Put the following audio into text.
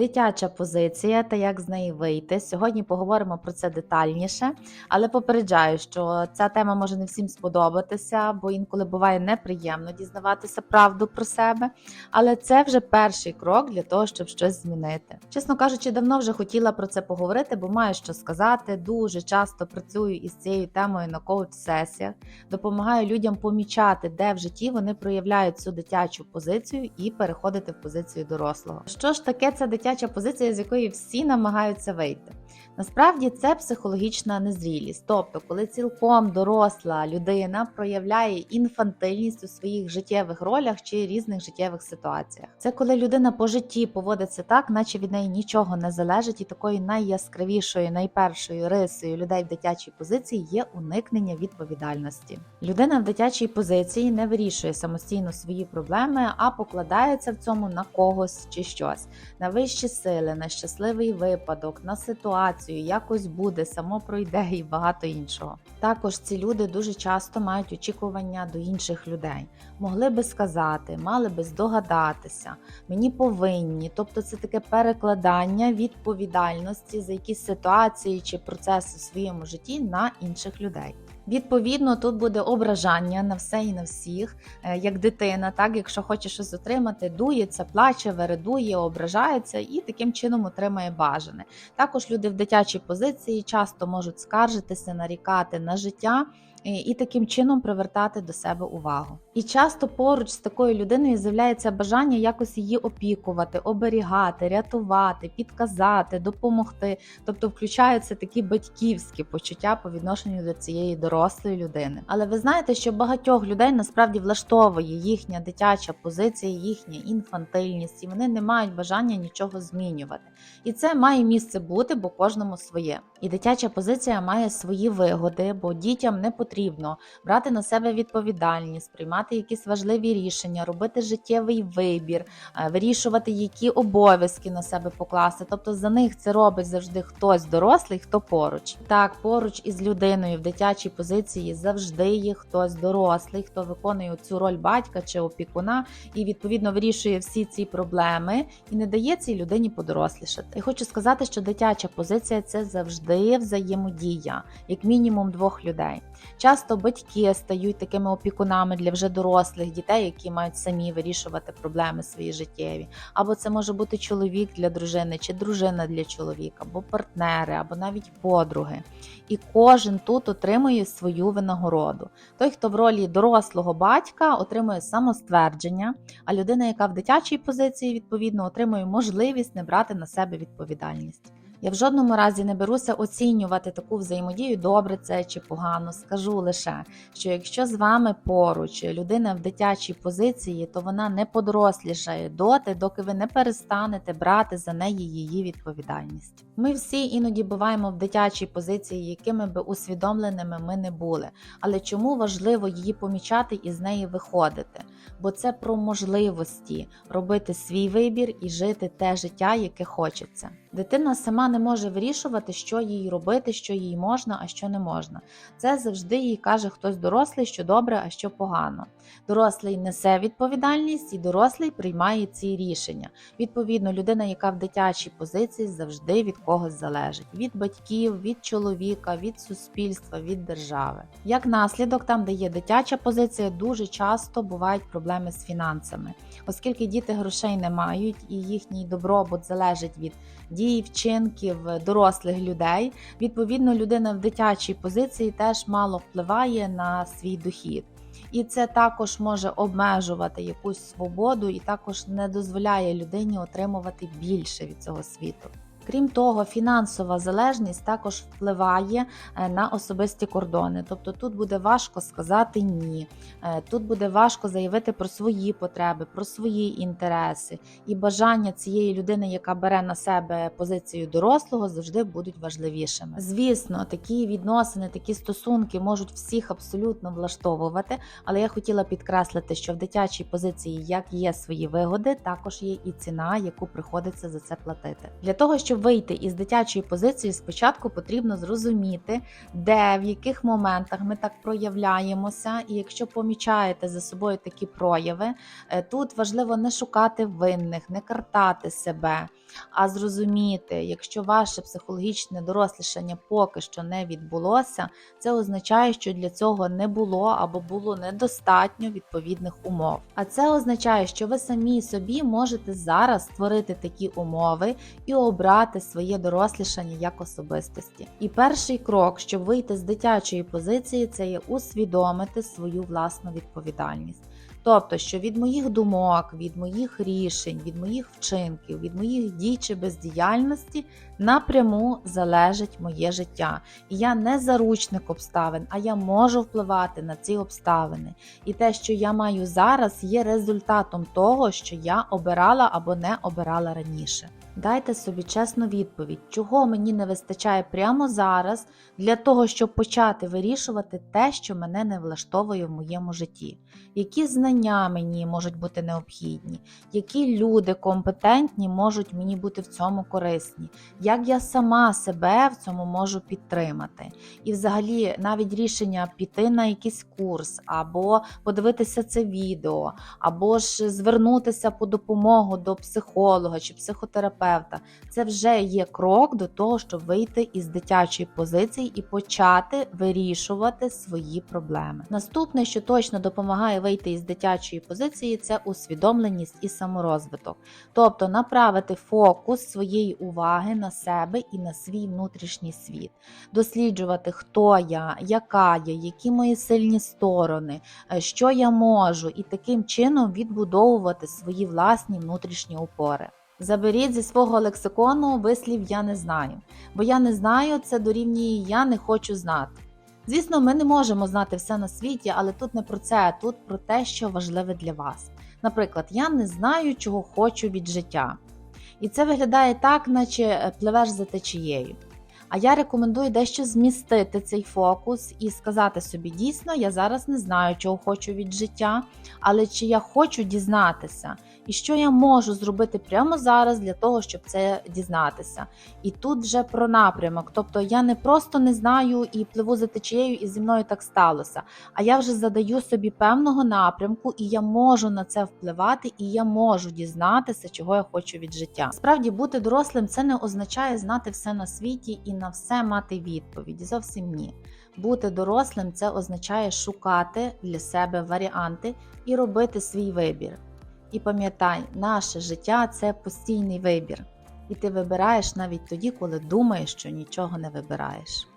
Дитяча позиція та як з неї вийти. Сьогодні поговоримо про це детальніше, але попереджаю, що ця тема може не всім сподобатися, бо інколи буває неприємно дізнаватися правду про себе. Але це вже перший крок для того, щоб щось змінити. Чесно кажучи, давно вже хотіла про це поговорити, бо маю що сказати. Дуже часто працюю із цією темою на коуч-сесіях, допомагаю людям помічати, де в житті вони проявляють цю дитячу позицію і переходити в позицію дорослого. Що ж таке ця дитяча позиція, з якої всі намагаються вийти? Насправді це психологічна незрілість, тобто, коли цілком доросла людина проявляє інфантильність у своїх життєвих ролях чи різних життєвих ситуаціях. Це коли людина по житті поводиться так, наче від неї нічого не залежить, і такою найяскравішою, найпершою рисою людей в дитячій позиції є уникнення відповідальності. Людина в дитячій позиції не вирішує самостійно свої проблеми, а покладається в цьому на когось чи щось, на вищі сили, на щасливий випадок, на ситуацію, якось буде, само пройде і багато іншого. Також ці люди дуже часто мають очікування до інших людей. Могли би сказати, мали би здогадатися, мені повинні. Тобто це таке перекладання відповідальності за якісь ситуації чи процеси в своєму житті на інших людей. Відповідно, тут буде ображання на все і на всіх, е, як дитина, так якщо хоче щось отримати, дується, плаче, вередує, ображається і таким чином отримає бажане. Також люди в дитячій позиції часто можуть скаржитися, нарікати на життя. І- таким чином привертати до себе увагу. І часто поруч з такою людиною з'являється бажання якось її опікувати, оберігати, рятувати, підказати, допомогти. Тобто включаються такі батьківські почуття по відношенню до цієї дорослої людини. Але ви знаєте, що багатьох людей насправді влаштовує їхня дитяча позиція, їхня інфантильність, і вони не мають бажання нічого змінювати. І це має місце бути, бо кожному своє. І дитяча позиція має свої вигоди, бо дітям не потрібно брати на себе відповідальність, приймати якісь важливі рішення, робити життєвий вибір, е, вирішувати, які обов'язки на себе покласти. Тобто за них це робить завжди хтось дорослий, хто поруч. Так, поруч із людиною в дитячій позиції завжди є хтось дорослий, хто виконує цю роль батька чи опікуна і відповідно вирішує всі ці проблеми і не дає цій людині подорослішати. І хочу сказати, що дитяча позиція це завжди взаємодія, як мінімум двох людей. Часто батьки стають такими опікунами для вже дорослих дітей, які мають самі вирішувати проблеми свої життєві. Або це може бути чоловік для дружини, чи дружина для чоловіка, або партнери, або навіть подруги. І кожен тут отримує свою винагороду. Той, хто в ролі дорослого батька, отримує самоствердження, а людина, яка в дитячій позиції, відповідно, отримує можливість не брати на себе відповідальність. Я в жодному разі не беруся оцінювати таку взаємодію, добре це чи погано. Скажу лише, що якщо з вами поруч людина в дитячій позиції, то вона не подрослішає доти, доки ви не перестанете брати за неї її відповідальність. Ми всі іноді буваємо в дитячій позиції, якими би усвідомленими ми не були. Але чому важливо її помічати і з неї виходити? Бо це про можливості робити свій вибір і жити те життя, яке хочеться. Дитина сама не може вирішувати, що їй робити, що їй можна, а що не можна. Це завжди їй каже хтось дорослий, що добре, а що погано. Дорослий несе відповідальність і дорослий приймає ці рішення. Відповідно, людина, яка в дитячій позиції, завжди від когось залежить: від батьків, від чоловіка, від суспільства, від держави. Як наслідок, там, де є дитяча позиція, дуже часто бувають проблеми з фінансами, оскільки діти грошей не мають і їхній добробут залежить від дій, вчинків дорослих людей. Відповідно, людина в дитячій позиції теж мало впливає на свій дохід. І це також може обмежувати якусь свободу, і також не дозволяє людині отримувати більше від цього світу. Крім того, фінансова залежність також впливає е, на особисті кордони. Тобто тут буде важко сказати ні, Е, тут буде важко заявити про свої потреби, про свої інтереси і бажання цієї людини, яка бере на себе позицію дорослого, завжди будуть важливішими. Звісно, такі відносини, такі стосунки можуть всіх абсолютно влаштовувати, але я хотіла підкреслити, що в дитячій позиції як є свої вигоди, також є і ціна, яку приходиться за це платити. Для того щоб вийти із дитячої позиції, спочатку потрібно зрозуміти, де в яких моментах ми так проявляємося, і якщо помічаєте за собою такі прояви, е, тут важливо не шукати винних, не картати себе. А зрозуміти, якщо ваше психологічне дорослішання поки що не відбулося, це означає, що для цього не було або було недостатньо відповідних умов. А це означає, що ви самі собі можете зараз створити такі умови і обрати своє дорослішання як особистості. І перший крок, щоб вийти з дитячої позиції, це є усвідомити свою власну відповідальність. Тобто, що від моїх думок, від моїх рішень, від моїх вчинків, від моїх дій чи бездіяльності напряму залежить моє життя. І я не заручник обставин, а я можу впливати на ці обставини. І те, що я маю зараз, є результатом того, що я обирала або не обирала раніше. Дайте собі чесну відповідь, чого мені не вистачає прямо зараз для того, щоб почати вирішувати те, що мене не влаштовує в моєму житті. Які знання мені можуть бути необхідні, які люди компетентні можуть мені бути в цьому корисні, як я сама себе в цьому можу підтримати. І, взагалі, навіть рішення піти на якийсь курс, або подивитися це відео, або ж звернутися по допомогу до психолога чи психотерапевта, це вже є крок до того, щоб вийти із дитячої позиції і почати вирішувати свої проблеми. Наступне, що точно допомагає вийти із дитячої позиції, це усвідомленість і саморозвиток, тобто направити фокус своєї уваги на себе і на свій внутрішній світ, досліджувати, хто я, яка я, які мої сильні сторони, е, що я можу, і таким чином відбудовувати свої власні внутрішні опори. Заберіть зі свого лексикону вислів я не знаю, бо я не знаю це дорівнює я не хочу знати. Звісно, ми не можемо знати все на світі, але тут не про це, а тут про те, що важливе для вас. Наприклад, я не знаю, чого хочу від життя. І це виглядає так, наче е, пливеш за течією. А я рекомендую дещо змістити цей фокус і сказати собі: дійсно, я зараз не знаю, чого хочу від життя, але чи я хочу дізнатися, і що я можу зробити прямо зараз для того, щоб це дізнатися. І тут вже про напрямок. Тобто я не просто не знаю і пливу за течією, і зі мною так сталося. А я вже задаю собі певного напрямку, і я можу на це впливати, і я можу дізнатися, чого я хочу від життя. Справді бути дорослим це не означає знати все на світі і на все мати відповіді. Зовсім ні. Бути дорослим це означає шукати для себе варіанти і робити свій вибір. І пам'ятай, наше життя це постійний вибір, і ти вибираєш навіть тоді, коли думаєш, що нічого не вибираєш.